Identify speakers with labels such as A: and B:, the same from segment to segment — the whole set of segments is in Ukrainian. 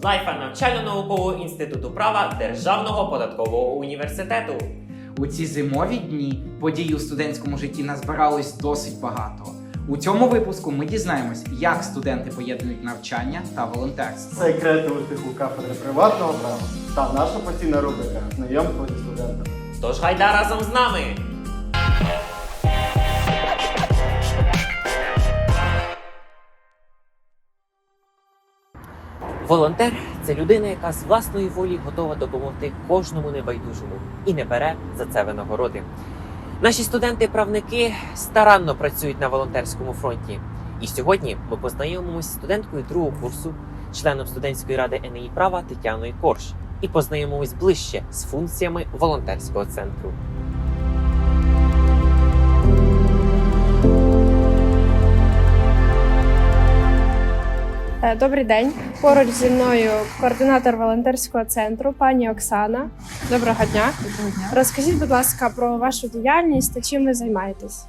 A: Студлайфа навчально-наукового інституту права Державного податкового університету.
B: У ці зимові дні подій у студентському житті назбиралось досить багато. У цьому випуску ми дізнаємось, як студенти поєднують навчання та волонтерство.
C: Секрети успіху кафедри приватного права та наша постійна рубрика Знайомство зі студентами.
A: Тож гайда разом з нами! Волонтер це людина, яка з власної волі готова допомогти кожному небайдужому і не бере за це винагороди. Наші студенти-правники старанно працюють на волонтерському фронті. І сьогодні ми познайомимося з студенткою другого курсу, членом студентської ради НІ права Тетяною Корж, і познайомимось ближче з функціями волонтерського центру.
D: Е, Добрий день. Поруч зі мною координатор волонтерського центру, пані Оксана. Доброго дня.
E: Доброго дня.
D: Розкажіть, будь ласка, про вашу діяльність та чим ви займаєтесь?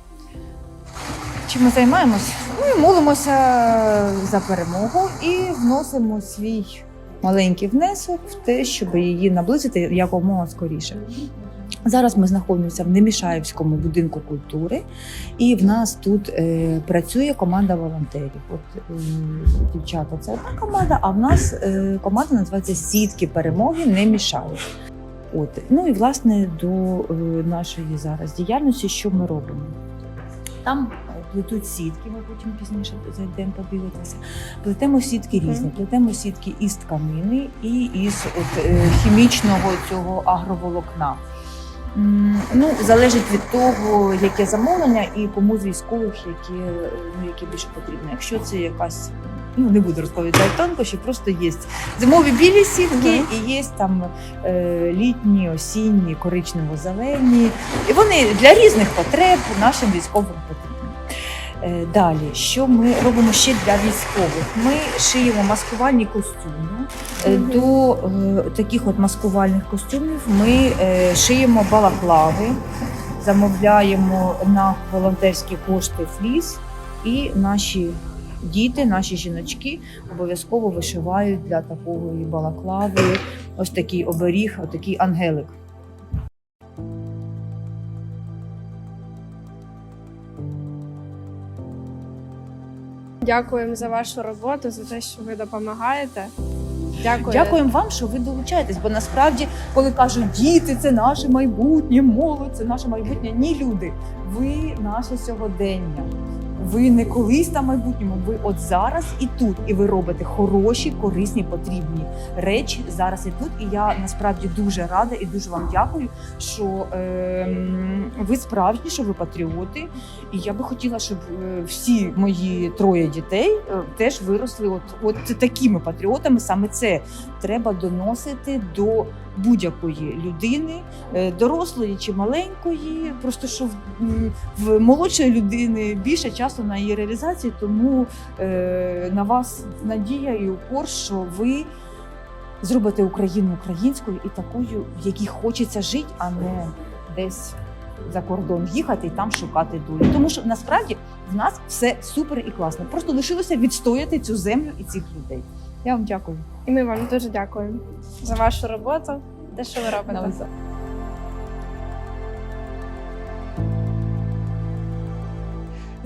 E: Чим ми займаємось? Ми молимося за перемогу і вносимо свій маленький внесок в те, щоб її наблизити якомога скоріше. Зараз ми знаходимося в Немішаївському будинку культури, і в нас тут е, працює команда волонтерів. От е, дівчата, це одна команда, а в нас е, команда називається Сітки перемоги не мішають. От ну і власне до е, нашої зараз діяльності, що ми робимо. Там плетуть сітки, ми потім пізніше зайдемо подивитися. Плетемо сітки різні, плетемо сітки із тканини і із от, е, хімічного цього агроволокна. Ну, залежить від того, яке замовлення і кому з військових, які, е, ну, які більше потрібно. Якщо це якась, ну не буду розповідати тонкощі, просто є зимові білі сітки і є там е, літні, осінні, коричнево-зелені. І вони для різних потреб нашим військовим потрібні. Е, Далі, що ми робимо ще для військових? Ми шиємо маскувальні костюми. Е, До е, таких от маскувальних костюмів ми шиємо балаклави, замовляємо на волонтерські кошти фліс, і наші діти, наші жіночки обов'язково вишивають для такої балаклави ось такий оберіг, ось такий ангелик.
D: Дякуємо за вашу роботу, за те, що ви допомагаєте. Дякую.
E: Дякуємо вам, що ви долучаєтесь, бо насправді, коли кажуть діти, це наше майбутнє, молодь, це наше майбутнє. Ні, люди, ви наше сьогодення. Ви не колись там майбутньому, ви от зараз і тут, і ви робите хороші, корисні, потрібні речі зараз і тут. І я насправді дуже рада і дуже вам дякую, що ем, ви справжні, що ви патріоти. І я би хотіла, щоб е, всі мої троє дітей е, теж виросли от, от такими патріотами. Саме це треба доносити до будь-якої людини, е, дорослої чи маленької. Просто що в, в молодшої людини більше часу на її реалізацію, тому е, на вас надія і упор, що ви. Зробите Україну українською і такою, в якій хочеться жити, а не десь за кордон їхати і там шукати долю. Тому що насправді в нас все супер і класно. Просто лишилося відстояти цю землю і цих людей. Я вам дякую.
D: І ми вам дуже дякуємо за вашу роботу, те, що ви робите.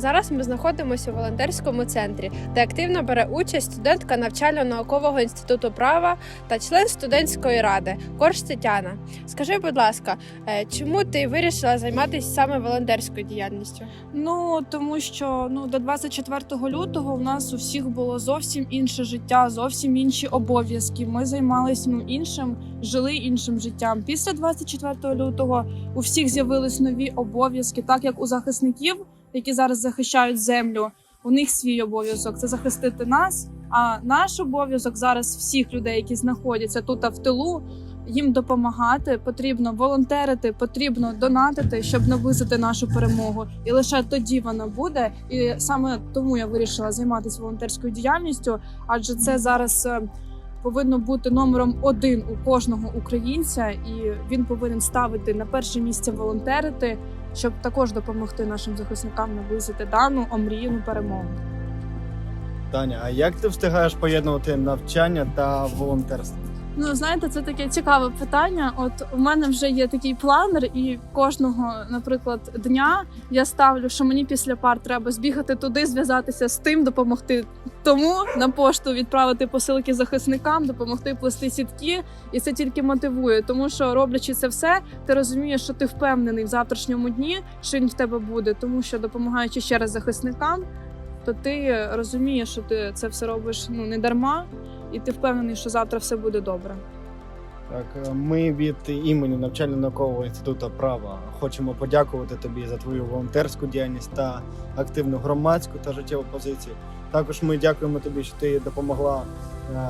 D: Зараз ми знаходимося у волонтерському центрі, де активно бере участь студентка навчально-наукового інституту права та член студентської ради Корж Тетяна. Скажи, будь ласка, е, чому ти вирішила займатися саме волонтерською діяльністю?
F: Ну тому що ну до 24 лютого в нас у всіх було зовсім інше життя, зовсім інші обов'язки. Ми займалися ну іншим, жили іншим життям. Після 24 лютого у всіх з'явились нові обов'язки, так як у захисників, які зараз захищають землю. У них свій обов'язок це захистити нас. А наш обов'язок зараз всіх людей, які знаходяться тут в тилу, їм допомагати. Потрібно волонтерити, потрібно донатити, щоб наблизити нашу перемогу. І лише тоді вона буде. І саме тому я вирішила займатися волонтерською діяльністю, адже це зараз. Повинно бути номером один у кожного українця, і він повинен ставити на перше місце волонтерити, щоб також допомогти нашим захисникам наблизити дану омріяну перемогу.
C: Таня, а як ти встигаєш поєднувати навчання та волонтерство?
F: Ну, знаєте, це таке цікаве питання. От у мене вже є такий планер, і кожного, наприклад, дня я ставлю, що мені після пар треба збігати туди, зв'язатися з тим, допомогти тому на пошту відправити посилки захисникам, допомогти плести сітки, і це тільки мотивує, тому що роблячи це все, ти розумієш, що ти впевнений в завтрашньому дні, що він в тебе буде, тому що допомагаючи ще раз захисникам, то ти розумієш, що ти це все робиш ну не дарма, і ти впевнений, що завтра все буде добре.
C: Так, е, ми від імені навчально-наукового інституту права хочемо подякувати тобі за твою волонтерську діяльність та активну громадську та життєву позицію. Також ми дякуємо тобі, що ти допомогла е,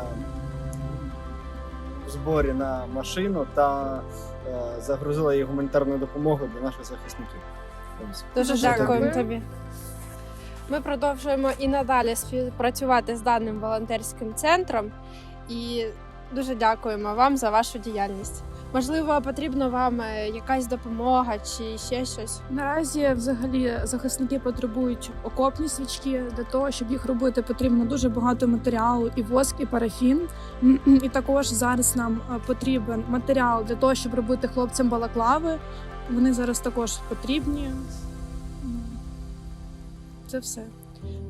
C: в зборі на машину та е, загрузила її гуманітарною допомогою для наших захисників.
D: Дуже
F: Дуже
D: дякуємо
F: дякую.
D: тобі. Ми продовжуємо і надалі співпрацювати з даним волонтерським центром і дуже дякуємо вам за вашу діяльність. Можливо, потрібна вам е, якась допомога чи ще щось.
F: Наразі взагалі захисники потребують окопні свічки. Для того, щоб їх робити, потрібно дуже багато матеріалу, і воск, і парафін. І також зараз нам е, потрібен матеріал для того, щоб робити хлопцям балаклави. Вони зараз також потрібні. Це все.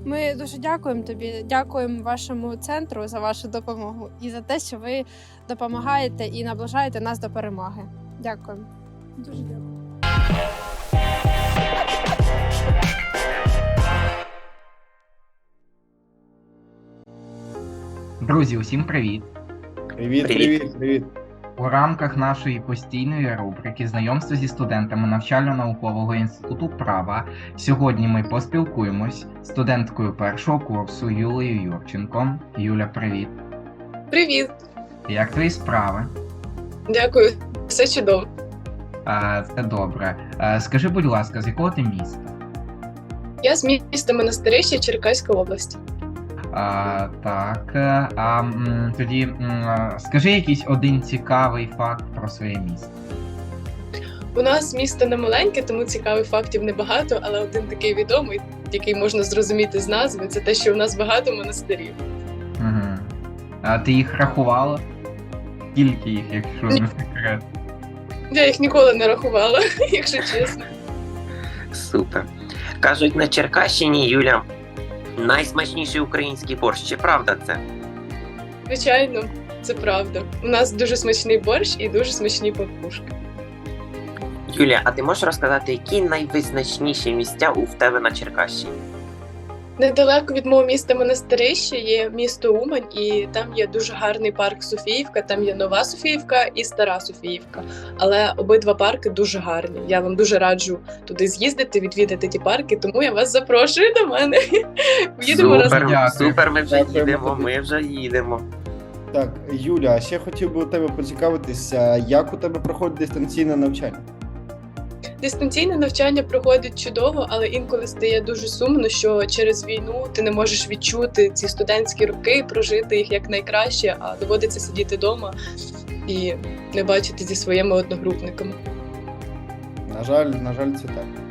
D: Ми дуже дякуємо тобі, дякуємо вашому центру за вашу допомогу і за те, що ви допомагаєте і наближаєте нас до перемоги. Дякуємо.
F: Дуже дякую.
B: Друзі, усім привіт!
C: Привіт,
A: Привіт.
C: привіт, привіт.
B: У рамках нашої постійної рубрики знайомство зі студентами навчально-наукового інституту права сьогодні ми поспілкуємось з студенткою першого курсу Юлією Юрченко. Юля, привіт!
G: Привіт,
B: Як твої справи?
G: дякую, все чудово.
B: А, це добре. А, скажи, будь ласка, з якого ти міста?
G: Я з міста Монастирище Черкаська область.
B: А, так. е, А м, тоді м, скажи якийсь один цікавий факт про своє місто.
G: У нас місто не маленьке, тому цікавих фактів небагато, але один такий відомий, який можна зрозуміти з назви, це те, що у нас багато монастирів.
B: Угу. А ти їх рахувала? Скільки їх, якщо не секрет?
G: Я їх ніколи не рахувала, якщо чесно.
A: Супер. Кажуть, на Черкащині Юля найсмачніший український борщ. Чи правда це?
G: Звичайно, це правда. У нас дуже смачний борщ і дуже смачні папушки.
A: Юлія, а ти можеш розказати, які найвизначніші місця у в тебе на Черкащині?
G: Недалеко від мого міста Монастирище є місто Умань, і там є дуже гарний парк Софіївка. Там є нова Софіївка і стара Софіївка. Але обидва парки дуже гарні. Я вам дуже раджу туди з'їздити, відвідати ті парки. Тому я вас запрошую до мене. Їдемо разом.
A: Супер, ми вже їдемо, ми вже їдемо.
C: Так, Юля, ще хотів би у тебе поцікавитися, як у тебе проходить дистанційне навчання?
G: Дистанційне навчання проходить чудово, але інколи стає дуже сумно, що через війну ти не можеш відчути ці студентські роки, прожити їх як найкраще, а доводиться сидіти вдома і не бачити зі своїми одногрупниками.
C: На жаль, на жаль, це так.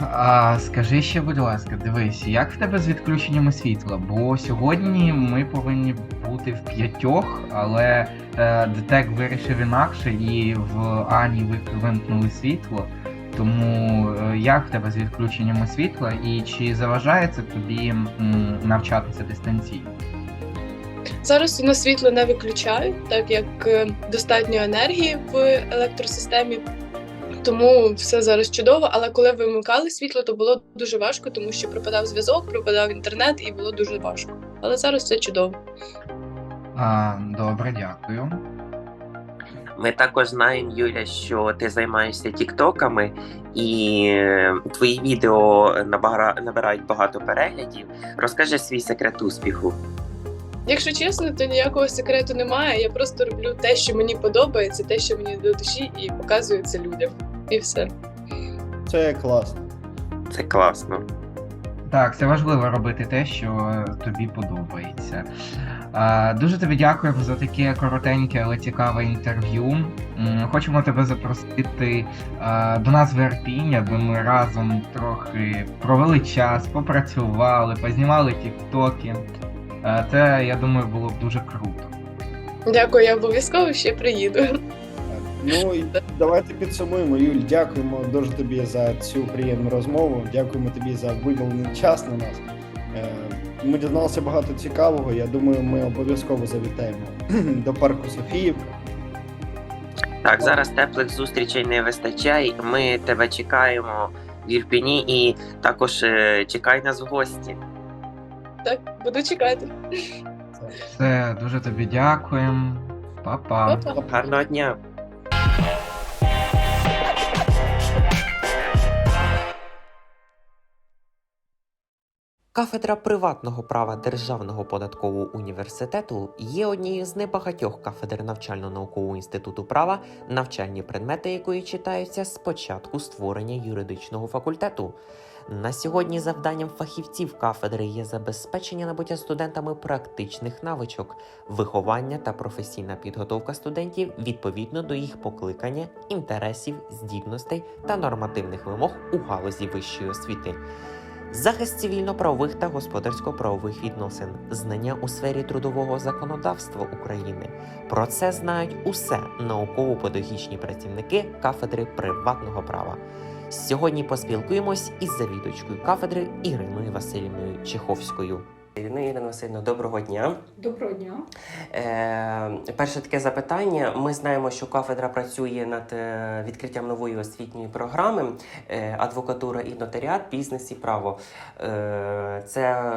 B: А скажи ще, будь ласка, дивись, як в тебе з відключеннями світла? Бо сьогодні ми повинні бути в п'ятьох, але е, ДТЕК вирішив інакше, і в Ані вимкнули світло. Тому е, як в тебе з відключеннями світла, і чи заважає це тобі м, навчатися дистанційно?
G: Зараз у світло не виключають, так як е, достатньо енергії в електросистемі. Тому все зараз чудово. Але коли вимикали світло, то було дуже важко, тому що пропадав зв'язок, пропадав інтернет, і було дуже важко. Але зараз все чудово.
B: А, добре, дякую.
A: Ми також знаємо, Юля, що ти займаєшся тіктоками, і е, твої відео набирають багато переглядів. Розкажи свій секрет успіху.
G: Якщо чесно, то ніякого секрету немає. Я просто роблю те, що мені подобається, те, що мені до душі, і показую це людям. І все.
C: Це класно.
A: Це класно.
B: Так, це важливо робити те, що тобі подобається. Е, Дуже тобі дякуємо за таке коротеньке, але цікаве інтерв'ю. М, Хочемо тебе запросити е, до нас в Ірпінь, аби ми разом трохи провели час, попрацювали, познімали тіктоки. Е, Це, я думаю, було б дуже круто.
G: Дякую, я обов'язково ще приїду.
C: Ну і давайте підсумуємо. Юль, дякуємо дуже тобі за цю приємну розмову. Дякуємо тобі за виділений час на нас. Е, Ми дізналися багато цікавого. Я думаю, ми обов'язково завітаємо до парку Софіївка.
A: Так, зараз теплих зустрічей не вистачає. Ми тебе чекаємо в Ірпіні і також е, чекай нас в гості.
G: Так, буду чекати.
B: Все, дуже тобі дякуємо. Па-па.
G: Па-па.
A: Гарного дня! Кафедра приватного права Державного податкового університету є однією з небагатьох кафедр навчально-наукового інституту права, навчальні предмети якої читаються з початку створення юридичного факультету. На сьогодні завданням фахівців кафедри є забезпечення набуття студентами практичних навичок, виховання та професійна підготовка студентів відповідно до їх покликання, інтересів, здібностей та нормативних вимог у галузі вищої освіти. Захист цивільно-правових та господарсько-правових відносин, знання у сфері трудового законодавства України. Про це знають усе науково-педагогічні працівники кафедри приватного права. Сьогодні поспілкуємось із завідувачкою кафедри Іриною Васильівною Чеховською. Ірина Ірина Васильівна, доброго дня.
E: Доброго дня.
A: Е, перше таке запитання. Ми знаємо, що кафедра працює над е, відкриттям нової освітньої програми е, адвокатура і нотаріат, бізнес і право. Е, це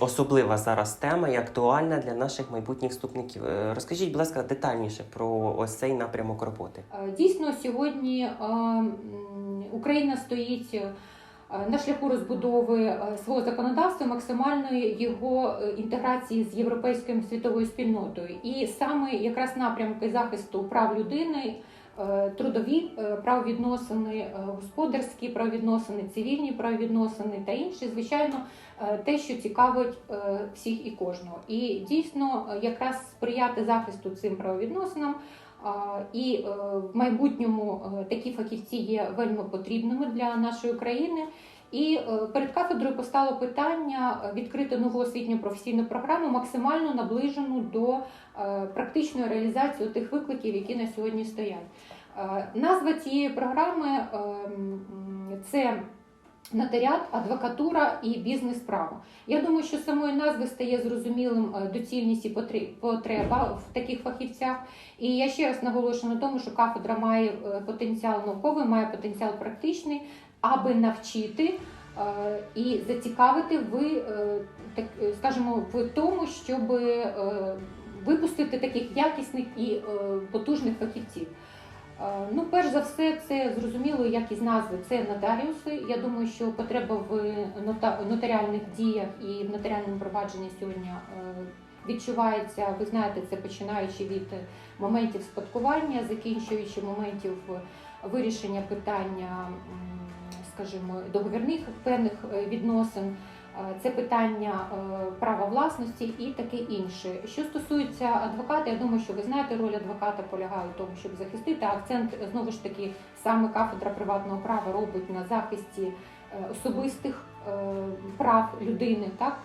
A: особлива зараз тема і актуальна для наших майбутніх вступників. Е, розкажіть, будь ласка, детальніше про ось цей напрямок роботи.
H: Дійсно, сьогодні Україна стоїть на шляху розбудови е, свого законодавства, максимальної його е, інтеграції з європейською світовою спільнотою. І саме якраз напрямки захисту прав людини, е, трудові е, правовідносини, е, господарські правовідносини, цивільні правовідносини та інші, звичайно, е, те, що цікавить е, всіх і кожного. І дійсно, е, якраз сприяти захисту цим правовідносинам. І е, в майбутньому е, такі фахівці є вельми потрібними для нашої країни. І е, перед кафедрою постало питання відкрити нову освітню професійну програму, максимально наближену до практичної реалізації тих викликів, які на сьогодні стоять. Назва цієї програми е, це нотаріат, адвокатура і бізнес-право. Я думаю, що самої назви стає зрозумілим е, доцільність і потре- потреба в таких фахівцях. І я ще раз наголошую на тому, що кафедра має е, потенціал науковий, має потенціал практичний, аби навчити е, і зацікавити в, е, так скажімо, в тому, щоб випустити таких якісних і потужних фахівців. Е, Ну, перш за все, це зрозуміло, як із назви, це нотаріуси. Я думаю, що потреба в нота- нотаріальних діях і в нотаріальному провадженні сьогодні е, відчувається. Ви знаєте, це починаючи від моментів спадкування, закінчуючи моментів вирішення питання, скажімо, договірних певних е, відносин. Е, Це питання е, права власності і таке інше. Що стосується адвоката, я думаю, що ви знаєте, роль адвоката полягає в тому, щоб захистити. Акцент знову ж таки саме кафедра приватного права робить на захисті е, особистих прав людини. Так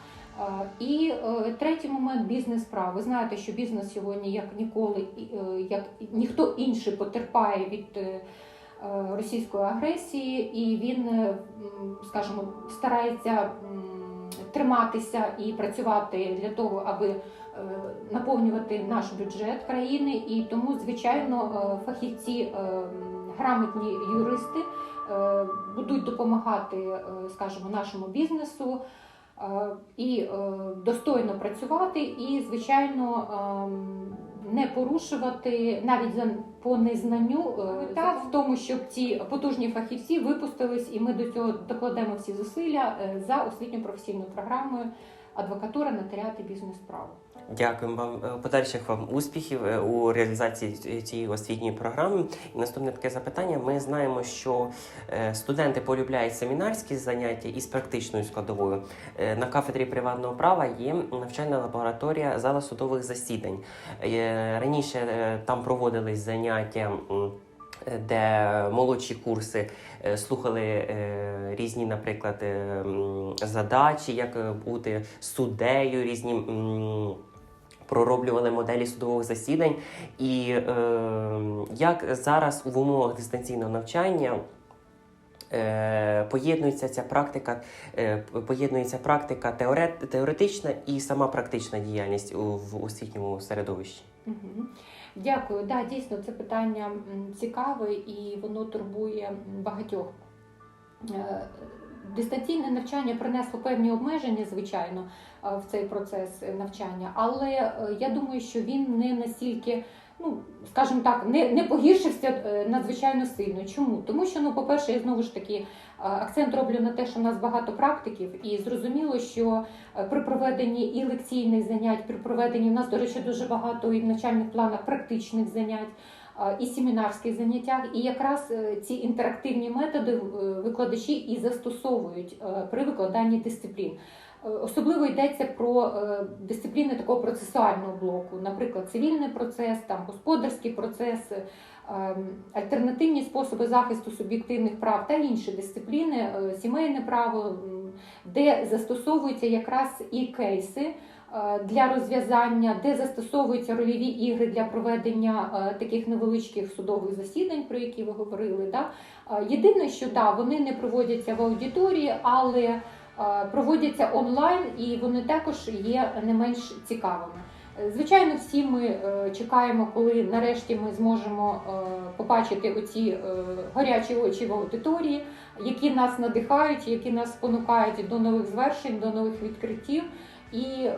H: і третій момент бізнес прав. Ви знаєте, що бізнес сьогодні як ніколи, як ніхто інший потерпає від. Е, Російської агресії, і він, е, скажімо, старається триматися і працювати для того, аби е, наповнювати наш бюджет країни. І тому, звичайно, фахівці, грамотні юристи будуть допомагати, скажімо, нашому бізнесу. Е, І е, достойно працювати, і звичайно ем, не порушувати навіть за по незнанню е, та в тому, щоб ці потужні фахівці випустились, і ми до цього докладемо всі зусилля за освітньо професійною програмою адвокатура, нотаріат і бізнес-право.
I: Дякуємо вам. Е, Подальших вам успіхів е, у реалізації цієї освітньої програми. І наступне таке запитання. Ми знаємо, що е, студенти полюбляють семінарські заняття із практичною складовою. Е, На кафедрі приватного права є навчальна лабораторія зала судових засідань. Е, Раніше е, там проводились заняття. Де молодші курси е, слухали е, різні, наприклад, е, задачі, як бути суддею, різні пророблювали моделі судових засідань. І як зараз в умовах дистанційного навчання поєднується ця практика, поєднується практика теорет, теоретична і сама практична діяльність у, в освітньому середовищі?
H: Мгм. Дякую. Да, дійсно, це питання цікаве і воно турбує багатьох. Е, Дистанційне навчання принесло певні обмеження, звичайно, е, в цей процес навчання, але е, я думаю, що він не настільки, ну скажімо так, не, не погіршився е, надзвичайно сильно. Чому? Тому що, ну, по-перше, я знову ж таки е, акцент роблю на те, що в нас багато практиків, і зрозуміло, що е, при проведенні і лекційних занять, при проведенні у нас, до речі, дуже багато і в навчальних планах практичних занять. І семінарських заняттях, і якраз ці інтерактивні методи викладачі і застосовують при викладанні дисциплін. Е, Особливо йдеться про е, дисципліни такого процесуального блоку, наприклад, цивільний процес, там господарський процес, е, ем, альтернативні способи захисту суб'єктивних прав та інші дисципліни, сімейне право, де застосовуються якраз і кейси для розв'язання, де застосовуються рольові ігри для проведення таких невеличких судових засідань, про які ви говорили. Да? Єдине, що да, вони не проводяться в аудиторії, але проводяться онлайн і вони також є не менш цікавими. Е, Звичайно, всі ми е, чекаємо, коли нарешті ми зможемо е, побачити оці е, горячі очі в аудиторії, які нас надихають, які нас спонукають до нових звершень, до нових відкриттів і, е,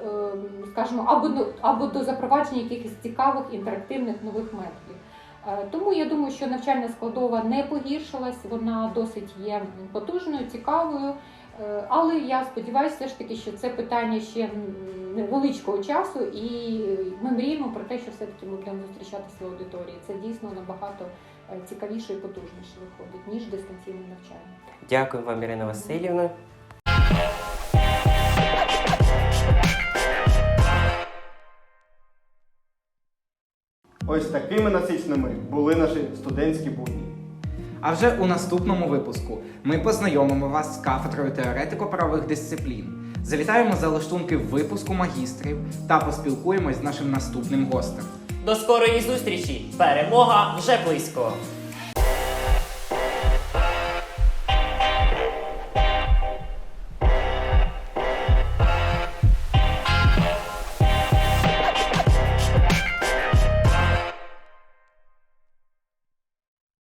H: скажімо, або до, або до запровадження якихось цікавих інтерактивних нових методів. Е, Тому я думаю, що навчальна складова не погіршилась, вона досить є потужною, цікавою. Е, Але я сподіваюся, все ж таки, що це питання ще невеличкого часу, і ми мріємо про те, що все-таки ми будемо зустрічатися в аудиторії. Це дійсно набагато е, цікавіше і потужніше виходить, ніж дистанційне навчання.
I: Дякую вам, Ірина Васильівна.
C: Ось такими насиченими були наші студентські будні.
J: А вже у наступному випуску ми познайомимо вас з кафедрою теоретико-правових дисциплін, завітаємо за лаштунки випуску магістрів та поспілкуємось з нашим наступним гостем.
A: До скорої зустрічі! Перемога вже близько!